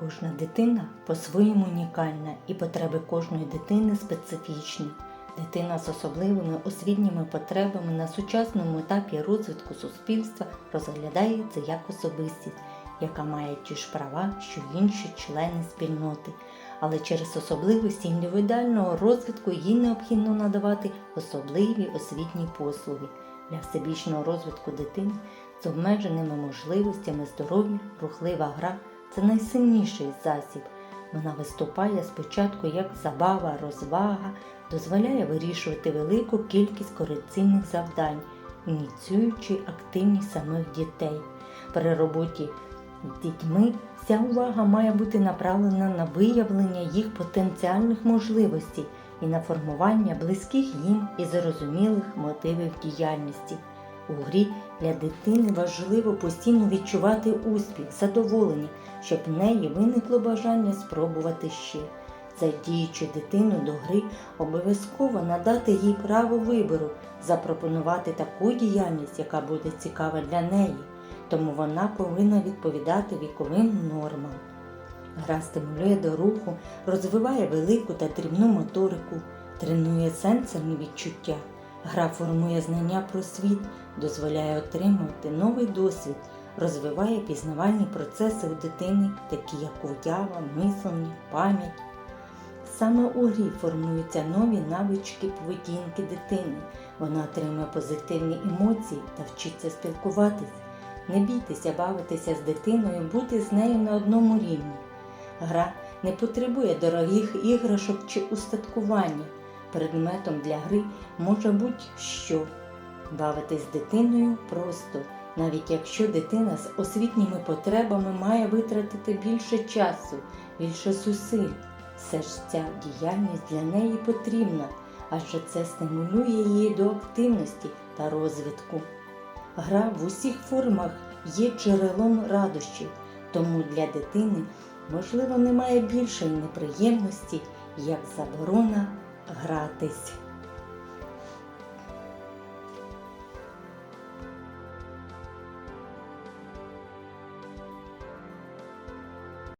Кожна дитина по-своєму унікальна і потреби кожної дитини специфічні. Дитина з особливими освітніми потребами на сучасному етапі розвитку суспільства розглядається як особистість, яка має ті ж права, що інші члени спільноти. Але через особливості індивідуального розвитку їй необхідно надавати особливі освітні послуги для всебічного розвитку дитини з обмеженими можливостями здоров'я, рухлива гра це найсильніший засіб. Вона виступає спочатку як забава, розвага, дозволяє вирішувати велику кількість корекційних завдань, ініціюючи активність самих дітей. При роботі з дітьми вся увага має бути направлена на виявлення їх потенціальних можливостей і на формування близьких їм і зрозумілих мотивів діяльності. У грі для дитини важливо постійно відчувати успіх, задоволення, щоб в неї виникло бажання спробувати ще. Задіючи дитину до гри, обов'язково надати їй право вибору, запропонувати таку діяльність, яка буде цікава для неї, тому вона повинна відповідати віковим нормам. Гра стимулює до руху, розвиває велику та дрібну моторику, тренує сенсорні відчуття. Гра формує знання про світ, дозволяє отримувати новий досвід, розвиває пізнавальні процеси у дитини, такі як уява, мислення, пам'ять. Саме у грі формуються нові навички поведінки дитини. Вона отримує позитивні емоції та вчиться спілкуватись. Не бійтеся бавитися з дитиною, бути з нею на одному рівні. Гра не потребує дорогих іграшок чи устаткування. Предметом для гри може бути що. Бавитись з дитиною просто, навіть якщо дитина з освітніми потребами має витратити більше часу, більше зусиль. Все ж ця діяльність для неї потрібна, адже це стимулює її до активності та розвитку. Гра в усіх формах є джерелом радощів, тому для дитини, можливо, немає більшої неприємності, як заборона гратись.